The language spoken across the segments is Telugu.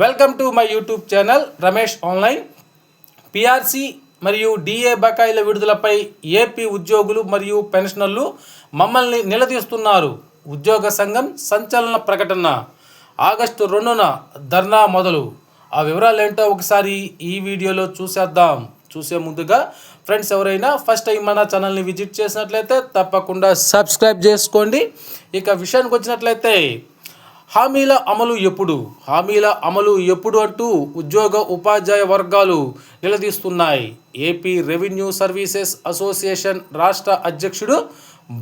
Welcome to my YouTube channel Ramesh online PRC మరియు డిఏ బకాయిల విడుదలపై ఏపీ ఉద్యోగులు మరియు పెన్షనర్లు మమ్మల్ని నిలదీస్తున్నారు. ఉద్యోగ సంఘం సంచలన ప్రకటన ఆగస్టు రెండున ధర్నా మొదలు. ఆ వివరాలు ఏంటో ఒకసారి ఈ వీడియోలో చూసేద్దాం. చూసే ముందుగా ఫ్రెండ్స్ ఎవరైనా ఫస్ట్ టైం మన ఛానల్ని విజిట్ చేసినట్లయితే తప్పకుండా సబ్స్క్రైబ్ చేసుకోండి. ఇక విషయానికి వచ్చినట్లయితే హామీల అమలు ఎప్పుడు? హామీల అమలు ఎప్పుడు అంటూ ఉద్యోగ ఉపాధ్యాయ వర్గాలు నిలదీస్తున్నాయి. ఏపీ రెవెన్యూ సర్వీసెస్ అసోసియేషన్ రాష్ట్ర అధ్యక్షుడు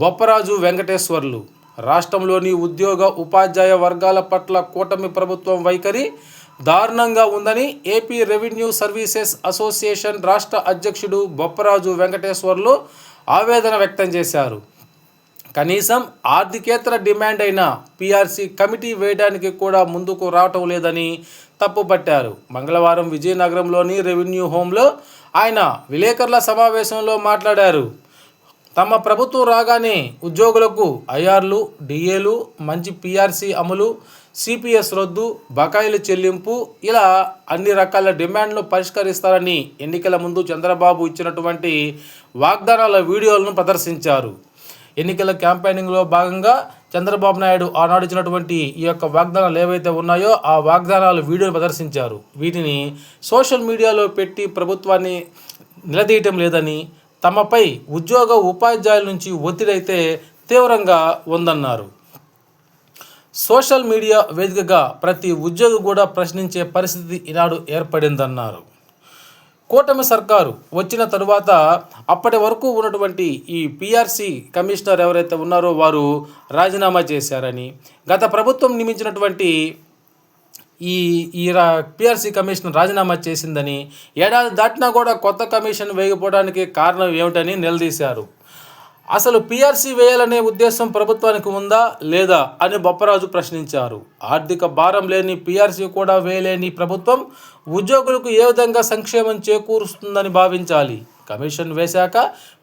బొప్పరాజు వెంకటేశ్వర్లు రాష్ట్రంలోని ఉద్యోగ ఉపాధ్యాయ వర్గాల పట్ల కూటమి ప్రభుత్వం వైఖరి దారుణంగా ఉందని ఏపీ రెవెన్యూ సర్వీసెస్ అసోసియేషన్ రాష్ట్ర అధ్యక్షుడు బొప్పరాజు వెంకటేశ్వర్లు ఆవేదన వ్యక్తం చేశారు. కనీసం ఆర్థికేతర డిమాండ్ అయిన పీఆర్సీ కమిటీ వేయడానికి కూడా ముందుకు రావటం లేదని తప్పుపట్టారు. మంగళవారం విజయనగరంలోని రెవెన్యూ హోంలో ఆయన విలేకరుల సమావేశంలో మాట్లాడారు. తమ ప్రభుత్వం రాగానే ఉద్యోగులకు ఐఆర్లు డిఏలు మంచి పిఆర్సీ అమలు సిపిఎస్ రద్దు బకాయిల చెల్లింపు ఇలా అన్ని రకాల డిమాండ్లు పరిష్కరిస్తారని ఎన్నికల ముందు చంద్రబాబు ఇచ్చినటువంటి వాగ్దానాల వీడియోలను ప్రదర్శించారు. ఎన్నికల క్యాంపెయినింగ్లో భాగంగా చంద్రబాబు నాయుడు ఆనాడు ఇచ్చినటువంటి ఈ యొక్క వాగ్దానాలు ఏవైతే ఉన్నాయో ఆ వాగ్దానాలు వీడియోని ప్రదర్శించారు. వీటిని సోషల్ మీడియాలో పెట్టి ప్రభుత్వాన్ని నిలదీయటం లేదని తమపై ఉద్యోగ ఉపాధ్యాయుల నుంచి ఒత్తిడి అయితే తీవ్రంగా ఉందన్నారు. సోషల్ మీడియా వేదికగా ప్రతి ఉద్యోగి కూడా ప్రశ్నించే పరిస్థితి ఈనాడు ఏర్పడిందన్నారు. కూటమి సర్కారు వచ్చిన తరువాత అప్పటి వరకు ఉన్నటువంటి ఈ పిఆర్సి కమిషనర్ ఎవరైతే ఉన్నారో వారు రాజీనామా చేశారని గత ప్రభుత్వం నియమించినటువంటి ఈ ఈ రా పిఆర్సీ కమిషన్ రాజీనామా చేసిందని ఏడాది దాటినా కూడా కొత్త కమిషన్ వేయకపోవడానికి కారణం ఏమిటని నిలదీశారు. అసలు పీఆర్సీ వేయాలనే ఉద్దేశం ప్రభుత్వానికి ఉందా లేదా అని బొప్పరాజు ప్రశ్నించారు. ఆర్థిక భారం లేని పీఆర్సీ కూడా వేయలేని ప్రభుత్వం ఉద్యోగులకు ఏ విధంగా సంక్షేమం చేకూరుస్తుందని భావించాలి. కమిషన్ వేశాక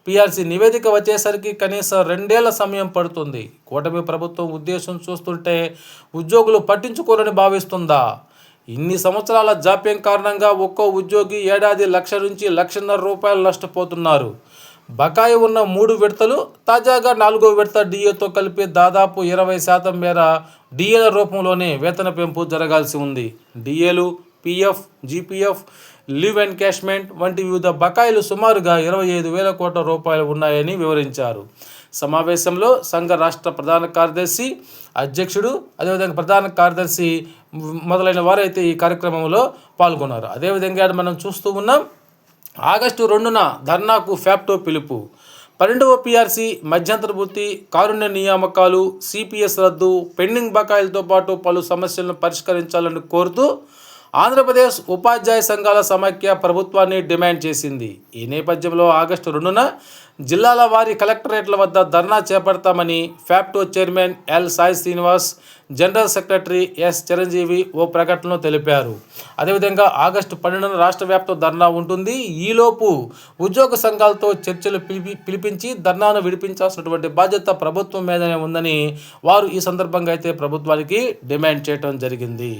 పీఆర్సీ నివేదిక వచ్చేసరికి కనీసం రెండేళ్ళ సమయం పడుతుంది. కూటమి ప్రభుత్వం ఉద్దేశం చూస్తుంటే ఉద్యోగులు పట్టించుకోరని భావిస్తుందా? ఇన్ని సంవత్సరాల జాప్యం కారణంగా ఒక్కో ఉద్యోగి ఏడాది లక్ష నుంచి లక్షన్నర రూపాయలు నష్టపోతున్నారు. బకాయి ఉన్న మూడు విడతలు తాజాగా నాలుగో విడత డిఏతో కలిపి దాదాపు ఇరవై శాతం మేర డిఏల రూపంలోనే వేతన పెంపు జరగాల్సి ఉంది. డిఏలు పిఎఫ్ జీపీఎఫ్ లీవ్ ఎన్కాష్మెంట్ వంటి వివిధ బకాయిలు సుమారుగా ఇరవై ఐదు వేల కోట్ల రూపాయలు ఉన్నాయని వివరించారు. సమావేశంలో సంఘ రాష్ట్ర ప్రధాన కార్యదర్శి అధ్యక్షుడు అదేవిధంగా ప్రధాన కార్యదర్శి మొదలైన వారైతే ఈ కార్యక్రమంలో పాల్గొన్నారు. అదేవిధంగా మనం చూస్తూ ఉన్నాం ఆగస్టు రెండున ధర్నాకు ఫ్యాప్టో పిలుపు. పన్నెండవ పిఆర్సీ మధ్యంతర వృత్తి కారుణ్య నియామకాలు సిపిఎస్ రద్దు పెండింగ్ బకాయిలతో పాటు పలు సమస్యలను పరిష్కరించాలని కోరుతూ ఆంధ్రప్రదేశ్ ఉపాధ్యాయ సంఘాల సమాఖ్య ప్రభుత్వాన్ని డిమాండ్ చేసింది. ఈ నేపథ్యంలో ఆగస్టు రెండున జిల్లాల వారి కలెక్టరేట్ల వద్ద ధర్నా చేపడతామని FAPTO chairman L Sai Srinivas general secretary S Chiranjeevi ఓ ప్రకటనలో తెలిపారు. అదేవిధంగా ఆగస్టు పన్నెండున రాష్ట్ర వ్యాప్త ధర్నా ఉంటుంది. ఈలోపు ఉద్యోగ సంఘాలతో చర్చలు పిలిపి పిలిపించి ధర్నాను విడిపించాల్సినటువంటి బాధ్యత ప్రభుత్వం మీదనే ఉందని వారు ఈ సందర్భంగా అయితే ప్రభుత్వానికి డిమాండ్ చేయడం జరిగింది.